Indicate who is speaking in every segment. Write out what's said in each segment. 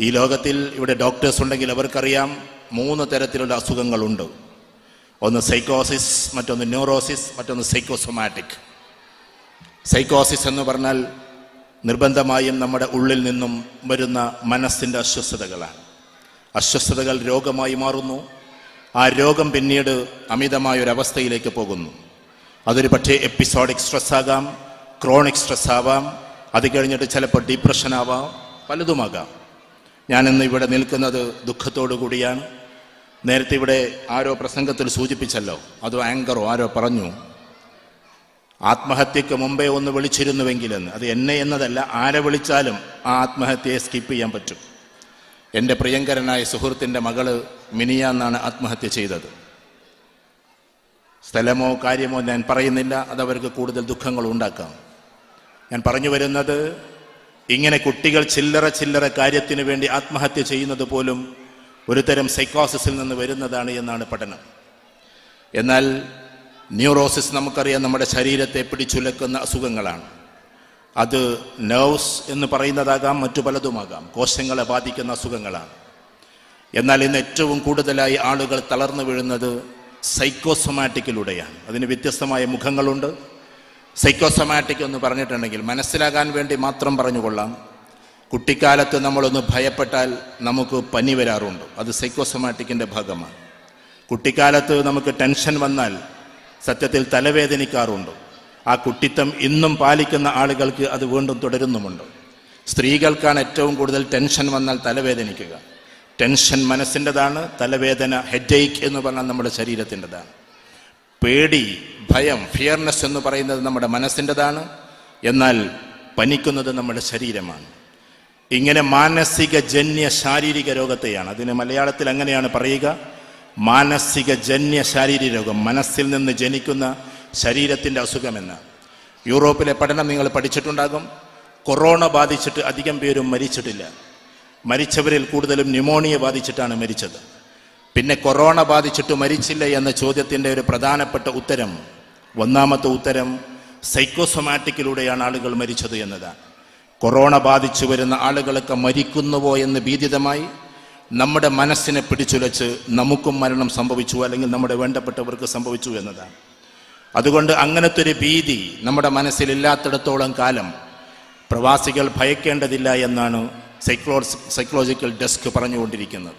Speaker 1: ഈ ലോകത്തിൽ ഇവിടെ ഡോക്ടേഴ്സ് ഉണ്ടെങ്കിൽ അവർക്കറിയാം മൂന്ന് തരത്തിലുള്ള അസുഖങ്ങളുണ്ട്. ഒന്ന് സൈക്കോസിസ് മറ്റൊന്ന് ന്യൂറോസിസ് മറ്റൊന്ന് സൈക്കോസൊമാറ്റിക് സൈക്കോസിസ് എന്ന് പറഞ്ഞാൽ നിർബന്ധമായും നമ്മുടെ ഉള്ളിൽ നിന്നും വരുന്ന മനസ്സിന്റെ അസ്വസ്ഥതകളാണ്. അസ്വസ്ഥതകൾ രോഗമായി മാറുന്നു. ആ രോഗം പിന്നീട് അമിതമായ ഒരു അവസ്ഥയിലേക്ക് പോകുന്നു. അതൊരു പക്ഷേ എപ്പിസോഡിക് സ്ട്രെസ് ആകാം ക്രോണിക് സ്ട്രെസ് ആവാം. അത് കഴിഞ്ഞിട്ട് ചിലപ്പോൾ ഡിപ്രഷൻ ആവാം പലതുമാകാം. ഞാനിന്ന് ഇവിടെ നിൽക്കുന്നത് ദുഃഖത്തോടു കൂടിയാണ്. നേരത്തെ ഇവിടെ ആരോ പ്രസംഗത്തിൽ സൂചിപ്പിച്ചല്ലോ അതോ ആങ്കറോ ആരോ പറഞ്ഞു ആത്മഹത്യക്ക് മുമ്പേ ഒന്ന് വിളിച്ചിരുന്നുവെങ്കിലെന്ന്. അത് എന്നെ എന്നതല്ല ആരെ വിളിച്ചാലും ആ ആത്മഹത്യയെ സ്കിപ്പ് ചെയ്യാൻ പറ്റും. എന്റെ പ്രിയങ്കരനായ സുഹൃത്തിന്റെ മകൾ മിനിയാന്നാണ് ആത്മഹത്യ ചെയ്തത്. സ്ഥലമോ കാര്യമോ ഞാൻ പറയുന്നില്ല അതവർക്ക് കൂടുതൽ ദുഃഖങ്ങൾ ഉണ്ടാക്കാം. ഞാൻ പറഞ്ഞു വരുന്നത് ഇങ്ങനെ കുട്ടികൾ ചില്ലറ ചില്ലറ കാര്യത്തിന് വേണ്ടി ആത്മഹത്യ ചെയ്യുന്നത് പോലും ഒരു തരം സൈക്കോസിസിൽ നിന്ന് വരുന്നതാണ് എന്നാണ് പഠനം. എന്നാൽ ന്യൂറോസിസ് നമുക്കറിയാം നമ്മുടെ ശരീരത്തെ പിടിച്ചുലക്കുന്ന അസുഖങ്ങളാണ്. അത് നെർവ്സ് എന്ന് പറയുന്നതാകാം മറ്റു പലതുമാകാം. കോശങ്ങളെ ബാധിക്കുന്ന അസുഖങ്ങളാണ്. എന്നാൽ ഇന്ന് ഏറ്റവും കൂടുതലായി ആളുകൾ തളർന്നു വീഴുന്നത് സൈക്കോസൊമാറ്റിക്കിലൂടെയാണ് അതിന് വ്യത്യസ്തമായ മുഖങ്ങളുണ്ട്. സൈക്കോസൊമാറ്റിക് എന്ന് പറഞ്ഞിട്ടുണ്ടെങ്കിൽ മനസ്സിലാകാൻ വേണ്ടി മാത്രം പറഞ്ഞുകൊള്ളാം. കുട്ടിക്കാലത്ത് നമ്മളൊന്ന് ഭയപ്പെട്ടാൽ നമുക്ക് പനി വരാറുണ്ട്. അത് സൈക്കോസൊമാറ്റിക്കിന്റെ ഭാഗമാണ്. കുട്ടിക്കാലത്ത് നമുക്ക് ടെൻഷൻ വന്നാൽ സത്യത്തിൽ തലവേദനിക്കാറുണ്ട്. ആ കുട്ടിത്തം ഇന്നും പാലിക്കുന്ന ആളുകൾക്ക് അത് വീണ്ടും തുടരുന്നുമുണ്ട്. സ്ത്രീകൾക്കാണ് ഏറ്റവും കൂടുതൽ ടെൻഷൻ വന്നാൽ തലവേദനിക്കുക. ടെൻഷൻ മനസ്സിന്റെതാണ് തലവേദന ഹെഡേക്ക് എന്ന് പറഞ്ഞാൽ നമ്മുടെ ശരീരത്തിന്റെതാണ്. പേടി ഭയം ഫിയർനെസ് എന്ന് പറയുന്നത് നമ്മുടെ മനസ്സിന്റെതാണ്. എന്നാൽ പനിക്കുന്നത് നമ്മുടെ ശരീരമാണ്. ഇങ്ങനെ മാനസിക ജന്യ ശാരീരിക രോഗത്തെയാണ്. അതിന് മലയാളത്തിൽ അങ്ങനെയാണ് പറയുക. മാനസിക ജന്യ ശാരീരിക രോഗം. മനസ്സിൽ നിന്ന് ജനിക്കുന്ന ശരീരത്തിന്റെ അസുഖമെന്ന് യൂറോപ്പിലെ പഠനം നിങ്ങൾ പഠിച്ചിട്ടുണ്ടാകും. കൊറോണ ബാധിച്ചിട്ട് അധികം പേരും മരിച്ചിട്ടില്ല. മരിച്ചവരിൽ കൂടുതലും ന്യൂമോണിയ ബാധിച്ചിട്ടാണ് മരിച്ചത്. പിന്നെ കൊറോണ ബാധിച്ചിട്ട് മരിച്ചില്ല എന്ന ചോദ്യത്തിന്റെ ഒരു പ്രധാനപ്പെട്ട ഉത്തരം ഒന്നാമത്തെ ഉത്തരം സൈക്കോസൊമാറ്റിക്കിലൂടെയാണ് ആളുകൾ മരിച്ചത് എന്നതാണ്. കൊറോണ ബാധിച്ചു വരുന്ന ആളുകളൊക്കെ മരിക്കുന്നുവോ എന്ന് ഭീതിതമായി നമ്മുടെ മനസ്സിനെ പിടിച്ചുലച്ച് നമുക്കും മരണം സംഭവിച്ചു അല്ലെങ്കിൽ നമ്മുടെ വേണ്ടപ്പെട്ടവർക്ക് സംഭവിച്ചു എന്നതാണ്. അതുകൊണ്ട് അങ്ങനത്തെ ഒരു ഭീതി നമ്മുടെ മനസ്സിലില്ലാത്തിടത്തോളം കാലം പ്രവാസികൾ ഭയക്കേണ്ടതില്ല എന്നാണ് സൈക്ലോ സൈക്കോളജിക്കൽ ഡെസ്ക് പറഞ്ഞുകൊണ്ടിരിക്കുന്നത്.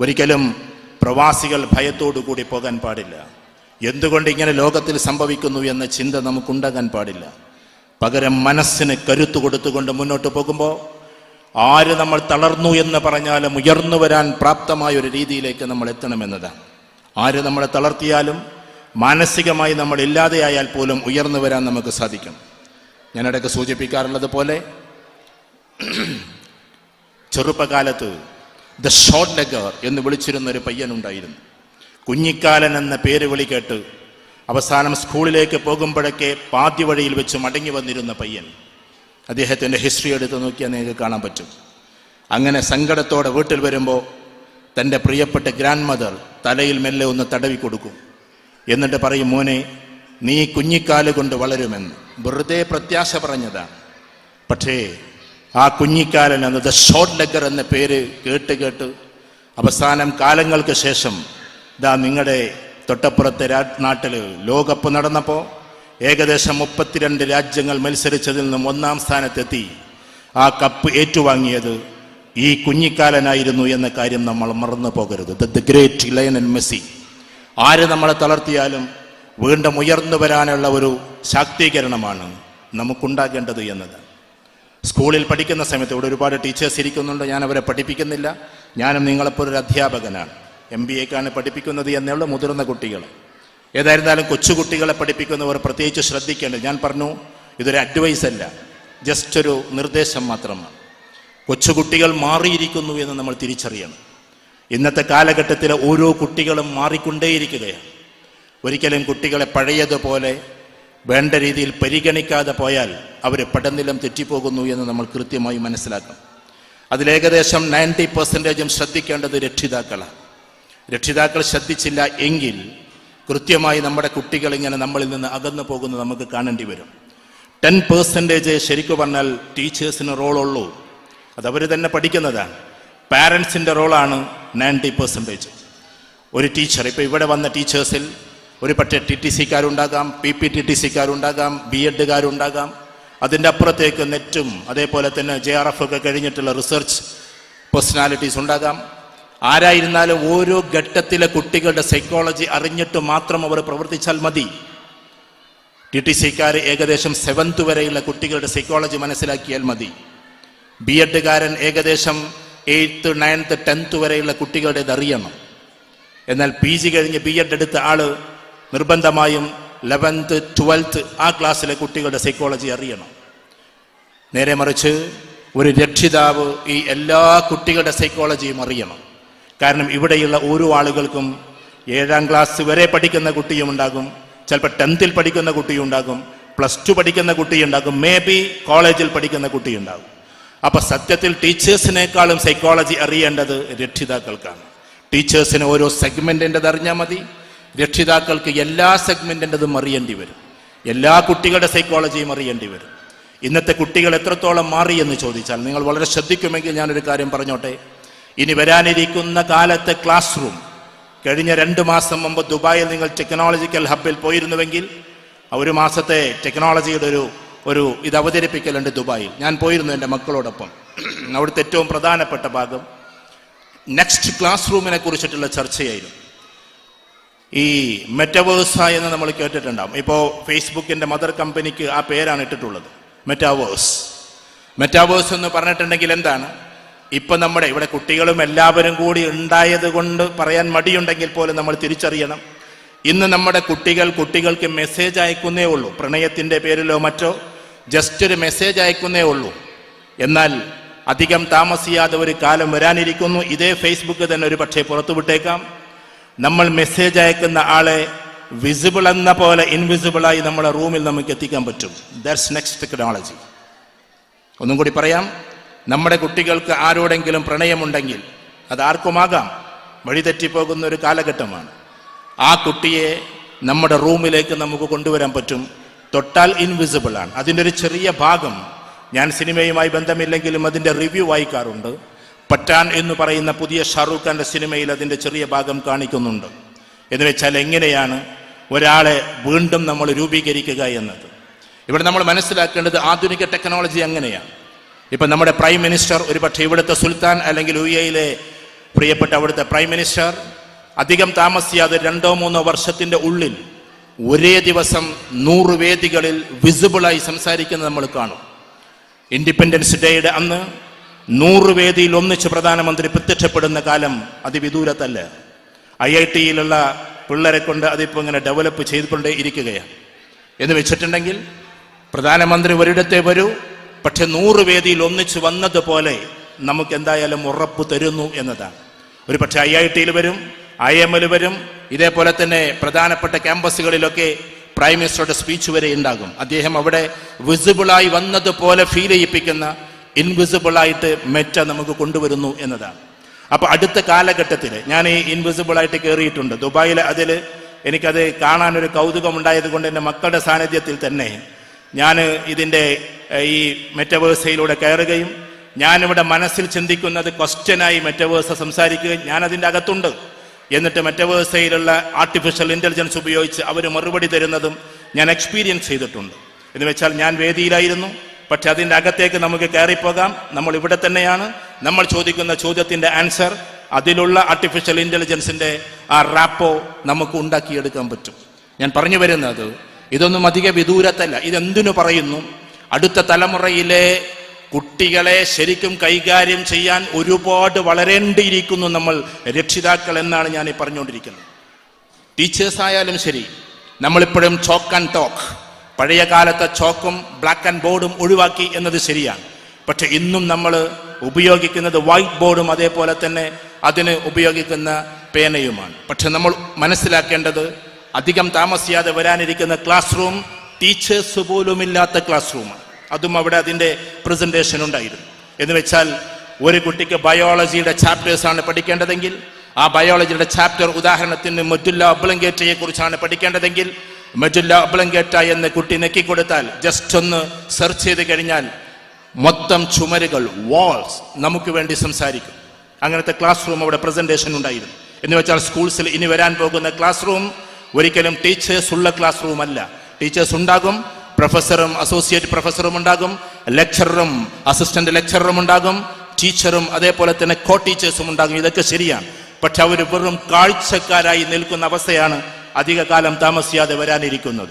Speaker 1: ഒരിക്കലും പ്രവാസികൾ ഭയത്തോടു കൂടി പോകാൻ പാടില്ല. എന്തുകൊണ്ട് ഇങ്ങനെ ലോകത്തിൽ സംഭവിക്കുന്നു എന്ന ചിന്ത നമുക്കുണ്ടാകാൻ പാടില്ല. പകരം മനസ്സിന് കരുത്തു കൊടുത്തുകൊണ്ട് മുന്നോട്ട് പോകുമ്പോൾ ആര് നമ്മൾ തളർന്നു എന്ന് പറഞ്ഞാലും ഉയർന്നു വരാൻ പ്രാപ്തമായ ഒരു രീതിയിലേക്ക് നമ്മൾ എത്തണമെന്നതാണ്. ആര് നമ്മളെ തളർത്തിയാലും മാനസികമായി നമ്മൾ ഇല്ലാതെയായാൽ പോലും ഉയർന്നു വരാൻ നമുക്ക് സാധിക്കും. ഞാനിടയ്ക്ക് സൂചിപ്പിക്കാറുള്ളത് പോലെ ചെറുപ്പകാലത്ത് ദ ഷോർട്ട് ലെഗർ എന്ന് വിളിച്ചിരുന്ന ഒരു പയ്യനുണ്ടായിരുന്നു കുഞ്ഞിക്കാലൻ എന്ന പേര് വിളി കേട്ട് അവസാനം സ്കൂളിലേക്ക് പോകുമ്പോഴൊക്കെ പാതി വഴിയിൽ വെച്ച് മടങ്ങി വന്നിരുന്ന പയ്യൻ. അദ്ദേഹത്തിന്റെ ഹിസ്റ്ററി എടുത്ത് നോക്കിയാൽ നിങ്ങൾക്ക് കാണാൻ പറ്റും. അങ്ങനെ സങ്കടത്തോടെ വീട്ടിൽ വരുമ്പോൾ തന്റെ പ്രിയപ്പെട്ട ഗ്രാൻഡ് മദർ തലയിൽ മെല്ലെ ഒന്ന് തടവി കൊടുക്കും. എന്നിട്ട് പറയും മോനെ നീ കുഞ്ഞിക്കാൽ കൊണ്ട് വളരുമെന്ന്. വെറുതെ പ്രത്യാശ പറഞ്ഞതാണ്. പക്ഷേ ആ കുഞ്ഞിക്കാലൻ എന്നത് ഷോർട്ട് ലെഗർ എന്ന പേര് കേട്ട് കേട്ട് അവസാനം കാലങ്ങൾക്ക് ശേഷം ഇതാ നിങ്ങളുടെ തൊട്ടപ്പുറത്തെ നാട്ടിൽ ലോകകപ്പ് നടന്നപ്പോൾ ഏകദേശം മുപ്പത്തിരണ്ട് രാജ്യങ്ങൾ മത്സരിച്ചതിൽ നിന്നും ഒന്നാം സ്ഥാനത്തെത്തി. ആ കപ്പ് ഏറ്റുവാങ്ങിയത് ഈ കുഞ്ഞിക്കാലനായിരുന്നു എന്ന കാര്യം നമ്മൾ മറന്നു പോകരുത്. ദ ഗ്രേറ്റ് ലയണൽ മെസ്സി ആര് നമ്മളെ തളർത്തിയാലും വീണ്ടും ഉയർന്നു വരാനുള്ള ഒരു ശാക്തീകരണമാണ് നമുക്കുണ്ടാകേണ്ടത് എന്നത്. സ്കൂളിൽ പഠിക്കുന്ന സമയത്ത് ഇവിടെ ഒരുപാട് ടീച്ചേഴ്സ് ഇരിക്കുന്നുണ്ട്. ഞാൻ അവരെ പഠിപ്പിക്കുന്നില്ല. ഞാനും നിങ്ങളെപ്പോലൊരു അധ്യാപകനാണ്. എം ബി എക്കാണ് പഠിപ്പിക്കുന്നത് എന്നുള്ള മുതിർന്ന കുട്ടികൾ. ഏതായിരുന്നാലും കൊച്ചുകുട്ടികളെ പഠിപ്പിക്കുന്നവർ പ്രത്യേകിച്ച് ശ്രദ്ധിക്കേണ്ടത് ഞാൻ പറഞ്ഞു ഇതൊരു അഡ്വൈസ് അല്ല ജസ്റ്റ് ഒരു നിർദ്ദേശം മാത്രമാണ്. കൊച്ചുകുട്ടികൾ മാറിയിരിക്കുന്നു എന്ന് നമ്മൾ തിരിച്ചറിയണം. ഇന്നത്തെ കാലഘട്ടത്തിലെ ഓരോ കുട്ടികളും മാറിക്കൊണ്ടേയിരിക്കുകയാണ്. ഒരിക്കലും കുട്ടികളെ പഴയതുപോലെ വേണ്ട രീതിയിൽ പരിഗണിക്കാതെ പോയാൽ അവർ പടനിലം തെറ്റിപ്പോകുന്നു എന്ന് നമ്മൾ കൃത്യമായി മനസ്സിലാക്കണം. അതിലേകദേശം നയന്റി പെർസെന്റേജും ശ്രദ്ധിക്കേണ്ടത് രക്ഷിതാക്കളാണ്. രക്ഷിതാക്കൾ ശ്രദ്ധിച്ചില്ല എങ്കിൽ കൃത്യമായി നമ്മുടെ കുട്ടികൾ ഇങ്ങനെ നമ്മളിൽ നിന്ന് അകന്നു പോകുന്നത് നമുക്ക് കാണേണ്ടി വരും. ടെൻ പെർസെന്റേജ് ശരിക്കു പറഞ്ഞാൽ ടീച്ചേഴ്സിന് റോളുള്ളൂ. അത് അവർ തന്നെ പഠിക്കുന്നതാണ്. പാരൻസിന്റെ റോളാണ് നയന്റി പെർസെന്റേജ്. ഒരു ടീച്ചർ ഇപ്പോൾ ഇവിടെ വന്ന ടീച്ചേഴ്സിൽ ഒരു പക്ഷേ ടി ടി സിക്കാരുണ്ടാകാം പി പി ടി ടി സിക്കാരുണ്ടാകാം ബി എഡുകാരുണ്ടാകാം. അതിന്റെ അപ്പുറത്തേക്ക് നെറ്റും അതേപോലെ തന്നെ ജെ ആർ എഫ് ഒക്കെ കഴിഞ്ഞിട്ടുള്ള റിസർച്ച് പേഴ്സണാലിറ്റീസ് ഉണ്ടാകാം. ആരായിരുന്നാലും ഓരോ ഘട്ടത്തിലെ കുട്ടികളുടെ സൈക്കോളജി അറിഞ്ഞിട്ട് മാത്രം അവർ പ്രവർത്തിച്ചാൽ മതി. ടി ടി സിക്കാർ ഏകദേശം സെവൻത്ത് വരെയുള്ള കുട്ടികളുടെ സൈക്കോളജി മനസ്സിലാക്കിയാൽ മതി. ബി എഡുകാരൻ ഏകദേശം എയ്ത്ത് നയൻത്ത് ടെൻത്ത് വരെയുള്ള കുട്ടികളുടേത് അറിയണം. എന്നാൽ പി ജി കഴിഞ്ഞ് ബി എഡ് എടുത്ത ആൾ നിർബന്ധമായും ലെവൻത്ത് ട്വൽത്ത് ആ ക്ലാസ്സിലെ കുട്ടികളുടെ സൈക്കോളജി അറിയണം. നേരെ മറിച്ച് ഒരു രക്ഷിതാവ് ഈ എല്ലാ കുട്ടികളുടെ സൈക്കോളജിയും അറിയണം. കാരണം ഇവിടെയുള്ള ഓരോ ആളുകൾക്കും ഏഴാം ക്ലാസ് വരെ പഠിക്കുന്ന കുട്ടിയും ഉണ്ടാകും. ചിലപ്പോൾ ടെൻത്തിൽ പഠിക്കുന്ന കുട്ടിയും ഉണ്ടാകും. പ്ലസ് ടു പഠിക്കുന്ന കുട്ടിയുണ്ടാകും മേ ബി കോളേജിൽ പഠിക്കുന്ന കുട്ടിയുണ്ടാകും അപ്പൊ സത്യത്തിൽ ടീച്ചേഴ്സിനേക്കാളും സൈക്കോളജി അറിയേണ്ടത് രക്ഷിതാക്കൾക്കാണ്. ടീച്ചേഴ്സിന് ഓരോ സെഗ്മെന്റിന്റെത് അറിഞ്ഞാൽ മതി. രക്ഷിതാക്കൾക്ക് എല്ലാ സെഗ്മെന്റിന്റെതും അറിയേണ്ടി വരും. എല്ലാ കുട്ടികളുടെ സൈക്കോളജിയും അറിയേണ്ടി വരും. ഇന്നത്തെ കുട്ടികൾ എത്രത്തോളം മാറി എന്ന് ചോദിച്ചാൽ നിങ്ങൾ വളരെ ശ്രദ്ധിക്കുമെങ്കിൽ ഞാനൊരു കാര്യം പറഞ്ഞോട്ടെ. ഇനി വരാനിരിക്കുന്ന കാലത്തെ ക്ലാസ് റൂം കഴിഞ്ഞ രണ്ട് മാസം മുമ്പ് ദുബായിൽ നിങ്ങൾ ടെക്നോളജിക്കൽ ഹബിൽ പോയിരുന്നുവെങ്കിൽ ഒരു മാസത്തെ ടെക്നോളജിയുടെ ഒരു ഒരു ഇത് അവതരിപ്പിക്കലുണ്ട് ദുബായിൽ. ഞാൻ പോയിരുന്നു എന്റെ മക്കളോടൊപ്പം. അവിടുത്തെ ഏറ്റവും പ്രധാനപ്പെട്ട ഭാഗം നെക്സ്റ്റ് ക്ലാസ് റൂമിനെ കുറിച്ചിട്ടുള്ള ചർച്ചയായിരുന്നു. ഈ മെറ്റവേഴ്സ എന്ന് നമ്മൾ കേട്ടിട്ടുണ്ടാവും. ഇപ്പോൾ ഫേസ്ബുക്കിന്റെ മദർ കമ്പനിക്ക് ആ പേരാണ് ഇട്ടിട്ടുള്ളത്. മെറ്റാവേഴ്സ് മെറ്റാവേഴ്സ് എന്ന് പറഞ്ഞിട്ടുണ്ടെങ്കിൽ എന്താണ്? ഇപ്പൊ നമ്മുടെ ഇവിടെ കുട്ടികളും എല്ലാവരും കൂടി ഉണ്ടായത് കൊണ്ട് പറയാൻ മടിയുണ്ടെങ്കിൽ പോലും നമ്മൾ തിരിച്ചറിയണം. ഇന്ന് നമ്മുടെ കുട്ടികൾ കുട്ടികൾക്ക് മെസ്സേജ് അയക്കുന്നേ ഉള്ളൂ. പ്രണയത്തിന്റെ പേരിലോ മറ്റോ ജസ്റ്റ് ഒരു മെസ്സേജ് അയക്കുന്നേ ഉള്ളൂ. എന്നാൽ അധികം താമസിയാതെ ഒരു കാലം വരാനിരിക്കുന്നു. ഇതേ ഫേസ്ബുക്ക് തന്നെ ഒരു പക്ഷേ പുറത്തുവിട്ടേക്കാം നമ്മൾ മെസ്സേജ് അയക്കുന്ന ആളെ വിസിബിൾ എന്ന പോലെ ഇൻവിസിബിളായി നമ്മുടെ റൂമിൽ നമുക്ക് എത്തിക്കാൻ പറ്റും. ദാറ്റ്സ് നെക്സ്റ്റ് ടെക്നോളജി ഒന്നും കൂടി പറയാം. നമ്മുടെ കുട്ടികൾക്ക് ആരോടെങ്കിലും പ്രണയമുണ്ടെങ്കിൽ അത് ആർക്കുമാകാം വഴിതെറ്റിപ്പോകുന്ന ഒരു കാലഘട്ടമാണ്. ആ കുട്ടിയെ നമ്മുടെ റൂമിലേക്ക് നമുക്ക് കൊണ്ടുവരാൻ പറ്റും. തൊട്ടാൽ ഇൻവിസിബിൾ ആണ്. അതിന്റെ ഒരു ചെറിയ ഭാഗം ഞാൻ സിനിമയുമായി ബന്ധമില്ലെങ്കിലും അതിന്റെ റിവ്യൂ വായിക്കാറുണ്ട്. പറ്റാൻ എന്ന് പറയുന്ന പുതിയ ഷാറൂഖ് ഖാന്റെ സിനിമയിൽ അതിന്റെ ചെറിയ ഭാഗം കാണിക്കുന്നുണ്ട്. എന്ന് വെച്ചാൽ എങ്ങനെയാണ് ഒരാളെ വീണ്ടും നമ്മൾ രൂപീകരിക്കുക എന്നത്? ഇവിടെ നമ്മൾ മനസ്സിലാക്കേണ്ടത് ആധുനിക ടെക്നോളജി അങ്ങനെയാണ്. ഇപ്പം നമ്മുടെ പ്രൈം മിനിസ്റ്റർ ഒരുപക്ഷെ ഇവിടുത്തെ സുൽത്താൻ അല്ലെങ്കിൽ യു എയിലെ പ്രിയപ്പെട്ട അവിടുത്തെ പ്രൈം മിനിസ്റ്റർ അധികം താമസിയാതെ രണ്ടോ മൂന്നോ വർഷത്തിന്റെ ഉള്ളിൽ ഒരേ ദിവസം നൂറ് വേദികളിൽ വിസിബിളായി സംസാരിക്കുന്നത് നമ്മൾ കാണും. ഇൻഡിപെൻഡൻസ് ഡേയുടെ അന്ന് നൂറ് വേദിയിൽ ഒന്നിച്ച് പ്രധാനമന്ത്രി പ്രത്യക്ഷപ്പെടുന്ന കാലം അതിവിദൂരത്തല്ല. ഐ ഐ ടിയിലുള്ള പിള്ളേരെ കൊണ്ട് അതിപ്പോൾ ഇങ്ങനെ ഡെവലപ്പ് ചെയ്തുകൊണ്ടേ ഇരിക്കുകയാണ് എന്ന് വെച്ചിട്ടുണ്ടെങ്കിൽ പ്രധാനമന്ത്രി ഒരിടത്തെ വരൂ പക്ഷെ നൂറ് വേദിയിൽ ഒന്നിച്ചു വന്നതുപോലെ നമുക്ക് എന്തായാലും ഉറപ്പ് തരുന്നു എന്നതാണ്. ഒരു പക്ഷെ ഐ ഐ ടിയിൽ വരും ഐ എം എൽ വരും ഇതേപോലെ തന്നെ പ്രധാനപ്പെട്ട ക്യാമ്പസുകളിലൊക്കെ പ്രൈം മിനിസ്റ്ററുടെ സ്പീച്ച് വരെ ഉണ്ടാകും. അദ്ദേഹം അവിടെ വിസിബിളായി വന്നതുപോലെ ഫീൽ ചെയ്യിപ്പിക്കുന്ന ഇൻവിസിബിളായിട്ട് മെറ്റ നമുക്ക് കൊണ്ടുവരുന്നു എന്നതാണ്. അപ്പൊ അടുത്ത കാലഘട്ടത്തിൽ ഞാൻ ഈ ഇൻവിസിബിൾ ആയിട്ട് കയറിയിട്ടുണ്ട്. ദുബായിൽ അതിൽ എനിക്കത് കാണാനൊരു കൗതുകം ഉണ്ടായത് കൊണ്ട് എന്റെ മക്കളുടെ സാന്നിധ്യത്തിൽ തന്നെ ഞാൻ ഇതിന്റെ ഈ മെറ്റവേഴ്സയിലൂടെ കയറുകയും ഞാനിവിടെ മനസ്സിൽ ചിന്തിക്കുന്നത് ക്വസ്റ്റ്യനായി മെറ്റവേഴ്സ സംസാരിക്കുകയും ഞാൻ അതിന്റെ അകത്തുണ്ട്. എന്നിട്ട് മെറ്റവേഴ്സയിലുള്ള ആർട്ടിഫിഷ്യൽ ഇന്റലിജൻസ് ഉപയോഗിച്ച് അവർ മറുപടി തരുന്നതും ഞാൻ എക്സ്പീരിയൻസ് ചെയ്തിട്ടുണ്ട്. എന്ന് വെച്ചാൽ ഞാൻ വേദിയിലായിരുന്നു. പക്ഷെ അതിന്റെ അകത്തേക്ക് നമുക്ക് കയറിപ്പോകാം. നമ്മൾ ഇവിടെ തന്നെയാണ്. നമ്മൾ ചോദിക്കുന്ന ചോദ്യത്തിന്റെ ആൻസർ അതിലുള്ള ആർട്ടിഫിഷ്യൽ ഇന്റലിജൻസിന്റെ ആ റാപ്പോ നമുക്ക് ഉണ്ടാക്കിയെടുക്കാൻ പറ്റും. ഞാൻ പറഞ്ഞു വരുന്നത് ഇതൊന്നും അധിക വിദൂരത്തല്ല. ഇതെന്തിനു പറയുന്നു? അടുത്ത തലമുറയിലെ കുട്ടികളെ ശരിക്കും കൈകാര്യം ചെയ്യാൻ ഒരുപാട് വളരേണ്ടിയിരിക്കുന്നു നമ്മൾ രക്ഷിതാക്കൾ എന്നാണ് ഞാൻ ഈ പറഞ്ഞുകൊണ്ടിരിക്കുന്നത്. ടീച്ചേഴ്സ് ആയാലും ശരി നമ്മളിപ്പോഴും ചോക്ക് ആൻഡ് ടോക്ക് പഴയ കാലത്തെ ചോക്കും ബ്ലാക്ക് ആൻഡ് ബോർഡും ഒഴിവാക്കി എന്നത് ശരിയാണ്. പക്ഷെ ഇന്നും നമ്മൾ ഉപയോഗിക്കുന്നത് വൈറ്റ് ബോർഡും അതേപോലെ തന്നെ അതിന് ഉപയോഗിക്കുന്ന പേനയുമാണ്. പക്ഷെ നമ്മൾ മനസ്സിലാക്കേണ്ടത് അധികം താമസിയാതെ വരാനിരിക്കുന്ന ക്ലാസ് റൂം ടീച്ചേഴ്സ് പോലുമില്ലാത്ത ക്ലാസ് റൂമാണ് അതും അവിടെ അതിന്റെ പ്രസന്റേഷൻ ഉണ്ടായിരുന്നു. എന്ന് വെച്ചാൽ ഒരു കുട്ടിക്ക് ബയോളജിയുടെ ചാപ്റ്റേഴ്സ് ആണ് പഠിക്കേണ്ടതെങ്കിൽ ആ ബയോളജിയുടെ ചാപ്റ്റർ ഉദാഹരണത്തിന് മജുല്ല ഒബ്ലങ്കേറ്റയെ കുറിച്ചാണ് പഠിക്കേണ്ടതെങ്കിൽ മജുല്ല ഒബ്ലങ്കേറ്റ എന്ന് കുട്ടി നെക്കിക്കൊടുത്താൽ ജസ്റ്റ് ഒന്ന് സെർച്ച് ചെയ്ത് കഴിഞ്ഞാൽ മൊത്തം ചുമരുകൾ വാൾസ് നമുക്ക് വേണ്ടി സംസാരിക്കും. അങ്ങനത്തെ ക്ലാസ് റൂം അവിടെ പ്രസന്റേഷൻ ഉണ്ടായിരുന്നു. എന്ന് വെച്ചാൽ സ്കൂൾസിൽ ഇനി വരാൻ പോകുന്ന ക്ലാസ് റൂം ഒരിക്കലും ടീച്ചേഴ്സ് ഉള്ള ക്ലാസ് റൂം അല്ല. ടീച്ചേഴ്സ് ഉണ്ടാകും പ്രൊഫസറും അസോസിയേറ്റ് പ്രൊഫസറും ഉണ്ടാകും ലെക്ചററും അസിസ്റ്റന്റ് ലെക്ചററും ഉണ്ടാകും ടീച്ചറും അതേപോലെ തന്നെ കോ ടീച്ചേഴ്സും ഉണ്ടാകും. ഇതൊക്കെ ശരിയാണ്. പക്ഷെ അവർ വെറും കാഴ്ചക്കാരായി നിൽക്കുന്ന അവസ്ഥയാണ് അധികകാലം താമസിയാതെ വരാനിരിക്കുന്നത്.